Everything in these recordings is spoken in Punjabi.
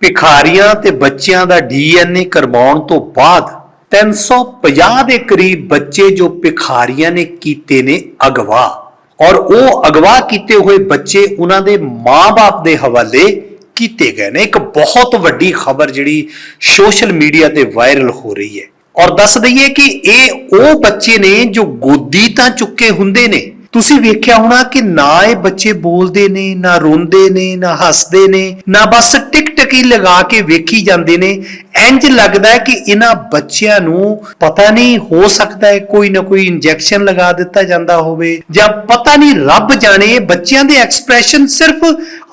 ਭਿਖਾਰੀਆਂ ਤੇ ਬੱਚਿਆਂ ਦਾ ਡੀਐਨਏ ਕਰਵਾਉਣ ਤੋਂ ਬਾਅਦ 350 ਦੇ ਕਰੀਬ ਬੱਚੇ ਜੋ ਭਿਖਾਰੀਆਂ ਨੇ ਕੀਤੇ ਨੇ ਅਗਵਾ ਔਰ ਉਹ ਅਗਵਾ ਕੀਤੇ ਹੋਏ ਬੱਚੇ ਉਹਨਾਂ ਦੇ ਮਾਪੇ ਦੇ ਹਵਾਲੇ ਕੀਤੇ ਗਏ ਨੇ। ਇੱਕ ਬਹੁਤ ਵੱਡੀ ਖਬਰ ਜਿਹੜੀ ਸੋਸ਼ਲ ਮੀਡੀਆ ਤੇ ਵਾਇਰਲ ਹੋ ਰਹੀ ਹੈ। ਔਰ ਦੱਸ ਦਈਏ ਕਿ ਇਹ ਉਹ ਬੱਚੇ ਨੇ ਜੋ ਗੋਦੀ ਤਾਂ ਚੁੱਕੇ ਹੁੰਦੇ ਨੇ ਤੁਸੀਂ ਵੇਖਿਆ ਹੋਣਾ ਕਿ ਨਾ ਇਹ ਬੱਚੇ ਬੋਲਦੇ ਨੇ, ਨਾ ਰੋਂਦੇ ਨੇ, ਨਾ ਹੱਸਦੇ ਨੇ, ਨਾ ਬਸ ਟਿਕ ਟਕੀ ਲਗਾ ਕੇ ਵੇਖੀ ਜਾਂਦੇ ਨੇ। ਇੰਜ ਲੱਗਦਾ ਹੈ ਕਿ ਇਹਨਾਂ ਬੱਚਿਆਂ ਨੂੰ ਪਤਾ ਨਹੀਂ ਹੋ ਸਕਦਾ ਹੈ ਕੋਈ ਨਾ ਕੋਈ ਇੰਜੈਕਸ਼ਨ ਲਗਾ ਦਿੱਤਾ ਜਾਂਦਾ ਹੋਵੇ ਜਾਂ ਪਤਾ ਨਹੀਂ ਰੱਬ ਜਾਣੇ ਬੱਚਿਆਂ ਦੇ ਐਕਸਪ੍ਰੈਸ਼ਨ ਸਿਰਫ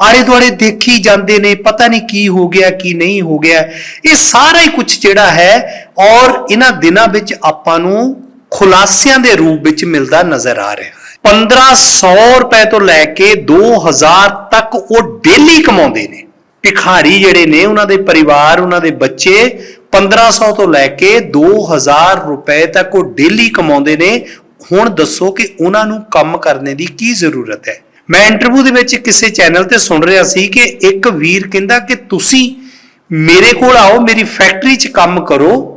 ਆਲੇ ਦੁਆਲੇ ਦੇਖੀ ਜਾਂਦੇ ਨੇ, ਪਤਾ ਨਹੀਂ ਕੀ ਹੋ ਗਿਆ, ਕੀ ਨਹੀਂ ਹੋ ਗਿਆ। ਇਹ ਸਾਰਾ ਹੀ ਕੁਝ ਜਿਹੜਾ ਹੈ ਔਰ ਇਹਨਾਂ ਦਿਨਾਂ ਵਿੱਚ ਆਪਾਂ ਨੂੰ ਖੁਲਾਸਿਆਂ ਦੇ ਰੂਪ ਵਿੱਚ ਮਿਲਦਾ ਨਜ਼ਰ ਆ ਰਿਹਾ 1500 ਰੁਪਏ ਤੋਂ ਲੈ ਕੇ 2000 ਤੱਕ ਉਹ ਡੇਲੀ ਕਮਾਉਂਦੇ ਨੇ। ਭਿਖਾਰੀ ਜਿਹੜੇ ਨੇ, ਉਹਨਾਂ ਦੇ ਪਰਿਵਾਰ, ਉਹਨਾਂ ਦੇ ਬੱਚੇ 1500 ਤੋਂ ਲੈ ਕੇ 2000 ਰੁਪਏ ਤੱਕ ਉਹ ਡੇਲੀ ਕਮਾਉਂਦੇ ਨੇ। ਹੁਣ ਦੱਸੋ ਕਿ ਉਹਨਾਂ ਨੂੰ ਕੰਮ ਕਰਨ ਦੀ ਕੀ ਜ਼ਰੂਰਤ ਹੈ। ਮੈਂ ਇੰਟਰਵਿਊ ਦੇ ਵਿੱਚ ਕਿਸੇ ਚੈਨਲ ਤੇ ਸੁਣ ਰਿਹਾ ਸੀ ਕਿ ਇੱਕ ਵੀਰ ਕਹਿੰਦਾ ਕਿ ਤੁਸੀਂ ਮੇਰੇ ਕੋਲ ਆਓ, ਮੇਰੀ ਫੈਕਟਰੀ 'ਚ ਕੰਮ ਕਰੋ।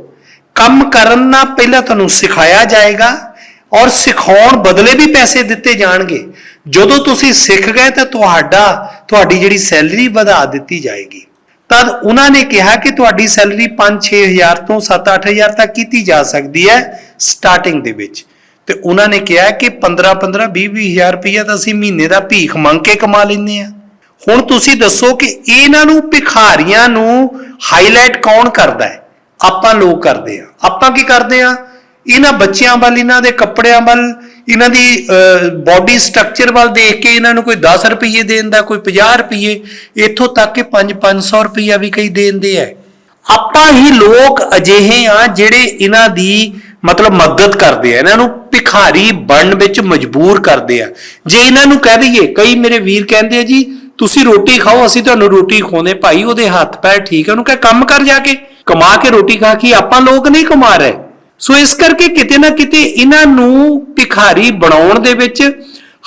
ਕੰਮ ਕਰਨ ਨਾਲ ਪਹਿਲਾਂ ਤੁਹਾਨੂੰ ਸਿਖਾਇਆ ਜਾਏਗਾ ਔਰ ਸਿਖਾਉਣ ਬਦਲੇ ਵੀ ਪੈਸੇ ਦਿੱਤੇ ਜਾਣਗੇ। ਜਦੋਂ ਤੁਸੀਂ ਸਿੱਖ ਗਏ ਤਾਂ ਤੁਹਾਡਾ, ਤੁਹਾਡੀ ਜਿਹੜੀ ਸੈਲਰੀ ਵਧਾ ਦਿੱਤੀ ਜਾਏਗੀ। ਤਦ ਉਹਨਾਂ ਨੇ ਕਿਹਾ ਕਿ ਤੁਹਾਡੀ ਸੈਲਰੀ 5-6000 ਤੋਂ 7-8000 ਤੱਕ ਕੀਤੀ ਜਾ ਸਕਦੀ ਹੈ ਸਟਾਰਟਿੰਗ ਦੇ ਵਿੱਚ। ਤੇ ਉਹਨਾਂ ਨੇ ਕਿਹਾ ਕਿ 15-15 20-20000 ਰੁਪਈਆ ਤਾਂ ਅਸੀਂ ਮਹੀਨੇ ਦਾ ਭੀਖ ਮੰਗ ਕੇ ਕਮਾ ਲੈਂਦੇ ਆ ਹੁਣ ਤੁਸੀਂ ਦੱਸੋ ਕਿ ਇਹਨਾਂ ਨੂੰ ਭਿਖਾਰੀਆਂ ਨੂੰ ਹਾਈਲਾਈਟ ਕੌਣ ਕਰਦਾ ਹੈ? ਆਪਾਂ ਲੋਕ ਕਰਦੇ ਆ ਆਪਾਂ ਕੀ ਕਰਦੇ ਆ ਇਹਨਾਂ ਬੱਚਿਆਂ ਵੱਲ, ਇਹਨਾਂ ਦੇ ਕੱਪੜਿਆਂ ਵੱਲ, ਇਹਨਾਂ ਦੀ ਬਾਡੀ ਸਟਰਕਚਰ ਵੱਲ ਦੇਖ ਕੇ ਇਹਨਾਂ ਨੂੰ ਕੋਈ 10 ਰੁਪਏ ਦੇਣ ਦਾ, ਕੋਈ 50 ਰੁਪਏ ਇੱਥੋਂ ਤੱਕ ਕਿ 5-500 ਰੁਪਈਆ ਵੀ ਕਈ ਦੇਂਦੇ ਆ ਆਪਾਂ ਹੀ ਲੋਕ ਅਜਿਹੇ ਆ ਜਿਹੜੇ ਇਹਨਾਂ ਦੀ ਮਤਲਬ ਮਦਦ ਕਰਦੇ ਆ, ਇਹਨਾਂ ਨੂੰ ਭਿਖਾਰੀ ਬਣਨ ਵਿੱਚ ਮਜਬੂਰ ਕਰਦੇ ਆ। ਜੇ ਇਹਨਾਂ ਨੂੰ ਕਹਿ ਦਈਏ, ਕਈ ਮੇਰੇ ਵੀਰ ਕਹਿੰਦੇ ਆ ਜੀ, ਤੁਸੀਂ ਰੋਟੀ ਖਾਓ, ਅਸੀਂ ਤੁਹਾਨੂੰ ਰੋਟੀ ਖਵਾਉਂਦੇ ਭਾਈ ਉਹਦੇ ਹੱਥ ਪੈਰ ਠੀਕ ਆ, ਉਹਨੂੰ ਕਹੇ ਕੰਮ ਕਰ ਜਾ ਕੇ। ਕਮਾ ਕੇ ਰੋਟੀ ਖਾ ਕੇ ਆਪਾਂ ਲੋਕ ਨਹੀਂ ਕਮਾ ਰਹੇ। ਸੋ ਇਸ ਕਰਕੇ ਕਿਤੇ ਨਾ ਕਿਤੇ ਇਹਨਾਂ ਨੂੰ ਭਿਖਾਰੀ ਬਣਾਉਣ ਦੇ ਵਿੱਚ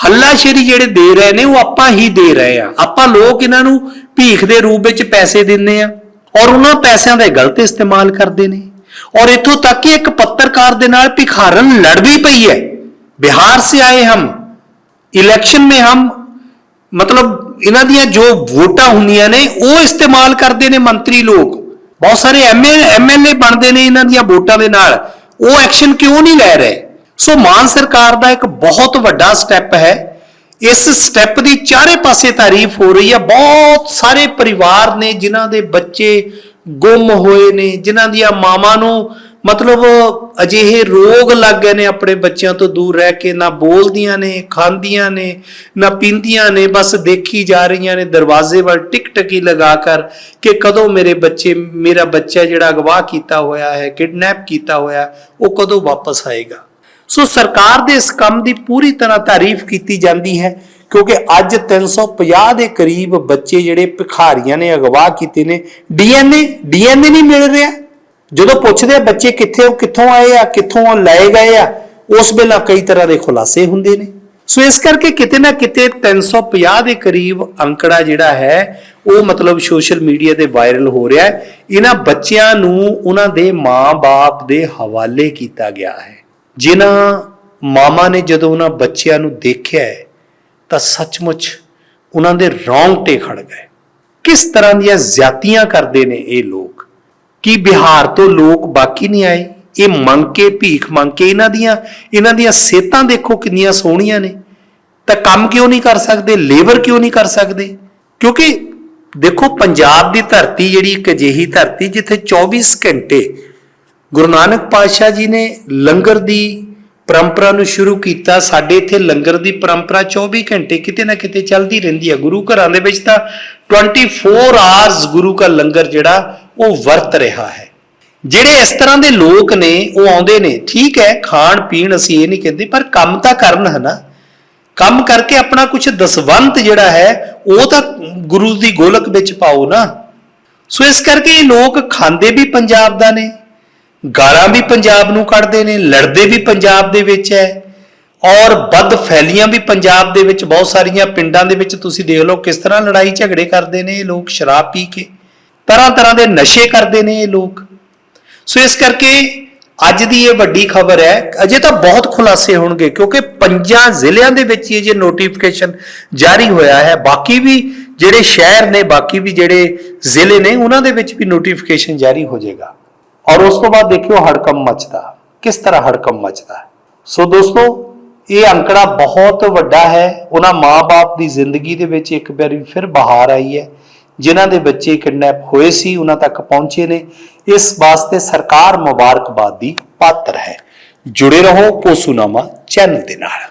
ਹੱਲਾਸ਼ੇਰੀ ਜਿਹੜੇ ਦੇ ਰਹੇ ਨੇ, ਉਹ ਆਪਾਂ ਹੀ ਦੇ ਰਹੇ ਆ। ਆਪਾਂ ਲੋਕ ਇਹਨਾਂ ਨੂੰ ਭੀਖ ਦੇ ਰੂਪ ਵਿੱਚ ਪੈਸੇ ਦਿੰਦੇ ਆ ਔਰ ਉਹਨਾਂ ਪੈਸਿਆਂ ਦਾ ਗਲਤ ਇਸਤੇਮਾਲ ਕਰਦੇ ਨੇ। ਔਰ ਇਥੋਂ ਤੱਕ ਕਿ ਇੱਕ ਪੱਤਰਕਾਰ ਦੇ ਨਾਲ ਭਿਖਾਰਨ ਲੜ ਵੀ ਪਈ ਹੈ। ਬਿਹਾਰ ਸੇ ਆਏ ਹਮ, ਇਲੈਕਸ਼ਨ ਮੇ ਹਮ, ਮਤਲਬ ਇਹਨਾਂ ਦੀਆਂ ਜੋ ਵੋਟਾਂ ਹੁੰਦੀਆਂ ਨੇ, ਉਹ ਇਸਤੇਮਾਲ ਕਰਦੇ ਨੇ ਮੰਤਰੀ ਲੋਕ। ਬਹੁਤ ਸਾਰੇ ਐਮਐਲਏ ਬਣਦੇ ਨੇ ਇਹਨਾਂ ਦੀਆਂ ਵੋਟਾਂ ਦੇ ਨਾਲ। ਉਹ ਐਕਸ਼ਨ ਕਿਉਂ ਨਹੀਂ ਲੈ ਰਹੇ? ਸੋ ਮਾਨ ਸਰਕਾਰ ਦਾ ਇੱਕ ਬਹੁਤ ਵੱਡਾ ਸਟੈਪ ਹੈ। ਇਸ ਸਟੈਪ ਦੀ ਚਾਰੇ ਪਾਸੇ ਤਾਰੀਫ ਹੋ ਰਹੀ ਹੈ। ਬਹੁਤ ਸਾਰੇ ਪਰਿਵਾਰ ਨੇ ਜਿਨ੍ਹਾਂ ਦੇ ਬੱਚੇ ਗੁੰਮ ਹੋਏ ਨੇ, ਜਿਨ੍ਹਾਂ ਦੀਆਂ ਮਾਵਾਂ ਨੂੰ ਮਤਲਬ ਅਜਿਹੇ ਰੋਗ ਲੱਗ ਗਏ ਨੇ ਆਪਣੇ ਬੱਚਿਆਂ ਤੋਂ ਦੂਰ ਰਹਿ ਕੇ, ਨਾ ਬੋਲਦੀਆਂ ਨੇ, ਖਾਂਦੀਆਂ ਨੇ, ਨਾ ਪੀਂਦੀਆਂ ਨੇ, ਬਸ ਦੇਖੀ ਜਾ ਰਹੀਆਂ ਨੇ ਦਰਵਾਜ਼ੇ ਵੱਲ ਟਿਕਟਕੀ ਲਗਾ ਕਰ ਕਿ ਕਦੋਂ ਮੇਰੇ ਬੱਚੇ, ਮੇਰਾ ਬੱਚਾ ਜਿਹੜਾ ਅਗਵਾ ਕੀਤਾ ਹੋਇਆ ਹੈ, ਕਿਡਨੈਪ ਕੀਤਾ ਹੋਇਆ, ਉਹ ਕਦੋਂ ਵਾਪਸ ਆਏਗਾ। ਸੋ ਸਰਕਾਰ ਦੇ ਇਸ ਕੰਮ ਦੀ ਪੂਰੀ ਤਰ੍ਹਾਂ ਤਾਰੀਫ ਕੀਤੀ ਜਾਂਦੀ ਹੈ, ਕਿਉਂਕਿ ਅੱਜ 350 ਦੇ ਕਰੀਬ ਬੱਚੇ ਜਿਹੜੇ ਭਿਖਾਰੀਆਂ ਨੇ ਅਗਵਾ ਕੀਤੇ ਨੇ ਡੀਐਨਏ ਡੀਐਨਏ ਨਹੀਂ ਮਿਲ ਰਿਹਾ। ਜਦੋਂ ਪੁੱਛਦੇ ਆ ਬੱਚੇ ਕਿੱਥੇ ਉਹ ਕਿੱਥੋਂ ਆਏ ਆ, ਕਿੱਥੋਂ ਲਏ ਗਏ ਆ, ਉਸ ਵੇਲੇ ਕਈ ਤਰ੍ਹਾਂ ਦੇ ਖੁਲਾਸੇ ਹੁੰਦੇ ਨੇ। ਸੋ ਇਸ ਕਰਕੇ ਕਿਤੇ ਨਾ ਕਿਤੇ 350 ਦੇ ਕਰੀਬ ਅੰਕੜਾ ਜਿਹੜਾ ਹੈ, ਉਹ ਮਤਲਬ ਸੋਸ਼ਲ ਮੀਡੀਆ ਤੇ ਵਾਇਰਲ ਹੋ ਰਿਹਾ ਹੈ। ਇਹਨਾਂ ਬੱਚਿਆਂ ਨੂੰ ਉਹਨਾਂ ਦੇ ਮਾਂ-ਬਾਪ ਦੇ ਹਵਾਲੇ ਕੀਤਾ ਗਿਆ ਹੈ। ਜਿਨ੍ਹਾਂ ਮਾਮਾ ਨੇ ਜਦੋਂ ਉਹਨਾਂ ਬੱਚਿਆਂ ਨੂੰ ਦੇਖਿਆ ਤਾਂ ਸੱਚਮੁੱਚ ਉਹਨਾਂ ਦੇ ਰੌਂਗਟੇ ਖੜ ਗਏ। ਕਿਸ ਤਰ੍ਹਾਂ ਦੀਆਂ ਜ਼ਿਆਤੀਆਂ ਕਰਦੇ ਨੇ ਇਹ ਲੋਕ? ਕਿ ਬਿਹਾਰ ਤੋਂ ਲੋਕ ਬਾਕੀ ਨਹੀਂ ਆਏ? ਇਹ ਮੰਗ ਕੇ, ਭੀਖ ਮੰਗ ਕੇ ਇਹਨਾਂ ਦੀਆਂ ਇਹਨਾਂ ਦੀਆਂ ਸਿਹਤਾਂ ਦੇਖੋ ਕਿੰਨੀਆਂ ਸੋਹਣੀਆਂ ਨੇ। ਤਾਂ ਕੰਮ ਕਿਉਂ ਨਹੀਂ ਕਰ ਸਕਦੇ? ਲੇਬਰ ਕਿਉਂ ਨਹੀਂ ਕਰ ਸਕਦੇ? ਕਿਉਂਕਿ ਦੇਖੋ, ਪੰਜਾਬ ਦੀ ਧਰਤੀ ਜਿਹੜੀ ਇੱਕ ਅਜਿਹੀ ਧਰਤੀ ਜਿੱਥੇ 24 ਘੰਟੇ ਗੁਰੂ ਨਾਨਕ ਪਾਤਸ਼ਾਹ ਜੀ ਨੇ ਲੰਗਰ ਦੀ ਪਰੰਪਰਾ ਨੂੰ ਸ਼ੁਰੂ ਕੀਤਾ। ਸਾਡੇ ਇੱਥੇ ਲੰਗਰ ਦੀ ਪਰੰਪਰਾ 24 ਘੰਟੇ ਕਿਤੇ ਨਾ ਕਿਤੇ ਚੱਲਦੀ ਰਹਿੰਦੀ ਹੈ ਗੁਰੂ ਘਰਾਂ ਦੇ ਵਿੱਚ ਤਾਂ 24 ਆਵਰਸ ਗੁਰੂ ਦਾ ਲੰਗਰ ਜਿਹੜਾ ਉਹ ਵਰਤ ਰਿਹਾ ਹੈ। ਜਿਹੜੇ ਇਸ ਤਰ੍ਹਾਂ ਦੇ ਲੋਕ ਨੇ, ਉਹ ਆਉਂਦੇ ਨੇ। ਠੀਕ ਹੈ, ਖਾਣ, ਪੀਣ ਅਸੀਂ ਇਹ ਨਹੀਂ ਕਹਿੰਦੇ, ਪਰ ਕੰਮ ਤਾਂ ਕਰਨ ਹੈ ਨਾ। ਕੰਮ ਕਰਕੇ ਆਪਣਾ ਕੁਝ ਦਸਵੰਤ ਜਿਹੜਾ ਹੈ, ਉਹ ਤਾਂ ਗੁਰੂ ਦੀ ਗੋਲਕ ਵਿੱਚ ਪਾਓ ਨਾ। ਸੋ ਇਸ ਕਰਕੇ ਇਹ ਲੋਕ ਖਾਂਦੇ ਵੀ ਪੰਜਾਬ ਦਾ ਨੇ, ਗਾਲਾਂ ਵੀ ਪੰਜਾਬ ਨੂੰ ਕੱਢਦੇ ਨੇ, ਲੜਦੇ ਵੀ ਪੰਜਾਬ ਦੇ ਵਿੱਚ ਹੈ। ਔਰ ਬਦ ਫੈਲੀਆਂ ਵੀ ਪੰਜਾਬ ਦੇ ਵਿੱਚ, ਬਹੁਤ ਸਾਰੀਆਂ ਪਿੰਡਾਂ ਦੇ ਵਿੱਚ ਤੁਸੀਂ ਦੇਖ ਲਓ ਕਿਸ ਤਰ੍ਹਾਂ ਲੜਾਈ ਝਗੜੇ ਕਰਦੇ ਨੇ ਇਹ ਲੋਕ, ਸ਼ਰਾਬ ਪੀ ਕੇ। ਤਰ੍ਹਾਂ ਤਰ੍ਹਾਂ ਦੇ ਨਸ਼ੇ ਕਰਦੇ ਨੇ ਇਹ ਲੋਕ। ਸੋ ਇਸ ਕਰਕੇ ਅੱਜ ਦੀ ਇਹ ਵੱਡੀ ਖਬਰ ਹੈ, ਅਜੇ ਤਾਂ ਬਹੁਤ ਖੁਲਾਸੇ ਹੋਣਗੇ, ਕਿਉਂਕਿ ਪੰਜਾਂ ਜ਼ਿਲ੍ਹਿਆਂ ਦੇ ਵਿੱਚ ਇਹ ਜੇ ਨੋਟੀਫਿਕੇਸ਼ਨ ਜਾਰੀ ਹੋਇਆ ਹੈ। ਬਾਕੀ ਵੀ ਜਿਹੜੇ ਸ਼ਹਿਰ ਨੇ, ਬਾਕੀ ਵੀ ਜਿਹੜੇ ਜ਼ਿਲ੍ਹੇ ਨੇ, ਉਹਨਾਂ ਦੇ ਵਿੱਚ ਵੀ ਨੋਟੀਫਿਕੇਸ਼ਨ ਜਾਰੀ ਹੋ ਜਾਏਗਾ। ਔਰ ਉਸ ਤੋਂ ਬਾਅਦ ਦੇਖਿਓ ਹੜਕੰਮ ਮਚਦਾ। ਕਿਸ ਤਰ੍ਹਾਂ ਹੜਕੰਮ ਮਚਦਾ ਸੋ ਦੋਸਤੋ, ਇਹ ਅੰਕੜਾ ਬਹੁਤ ਵੱਡਾ ਹੈ। ਉਹਨਾਂ ਮਾਪੇ ਦੀ ਜ਼ਿੰਦਗੀ ਦੇ ਵਿੱਚ ਇੱਕ ਵਾਰੀ ਫਿਰ ਬਹਾਰ ਆਈ ਹੈ। ਜਿਨ੍ਹਾਂ ਦੇ ਬੱਚੇ ਕਿਡਨੈਪ ਹੋਏ ਸੀ, ਉਹਨਾਂ ਤੱਕ ਪਹੁੰਚੇ ਨੇ। ਇਸ ਵਾਸਤੇ ਸਰਕਾਰ ਮੁਬਾਰਕਬਾਦ ਦੀ ਪਾਤਰ ਹੈ। ਜੁੜੇ ਰਹੋ ਕੋਸੂਨਾਮਾ ਚੈਨਲ ਦੇ ਨਾਲ।